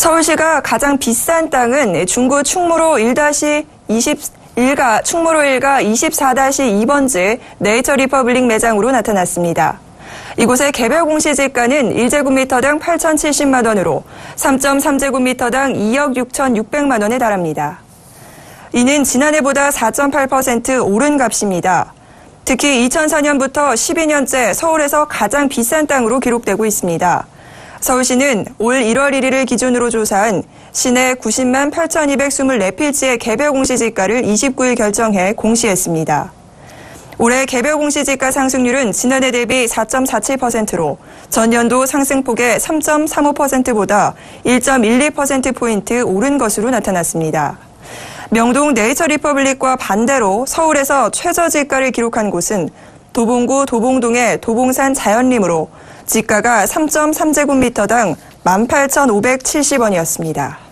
서울시가 가장 비싼 땅은 중구 충무로 1-21가 충무로 1가 24-2번지 네이처 리퍼블릭 매장으로 나타났습니다. 이곳의 개별 공시지가는 1제곱미터당 8,070만 원으로 3.3제곱미터당 2억 6,600만 원에 달합니다. 이는 지난해보다 4.8% 오른 값입니다. 특히 2004년부터 12년째 서울에서 가장 비싼 땅으로 기록되고 있습니다. 서울시는 올 1월 1일을 기준으로 조사한 시내 90만 8,224필지의 개별 공시지가를 29일 결정해 공시했습니다. 올해 개별 공시지가 상승률은 지난해 대비 4.47%로 전년도 상승폭의 3.35%보다 1.12%포인트 오른 것으로 나타났습니다. 명동 네이처 리퍼블릭과 반대로 서울에서 최저 지가를 기록한 곳은 도봉구 도봉동의 도봉산 자연림으로 지가가 3.3제곱미터당 18,570원이었습니다.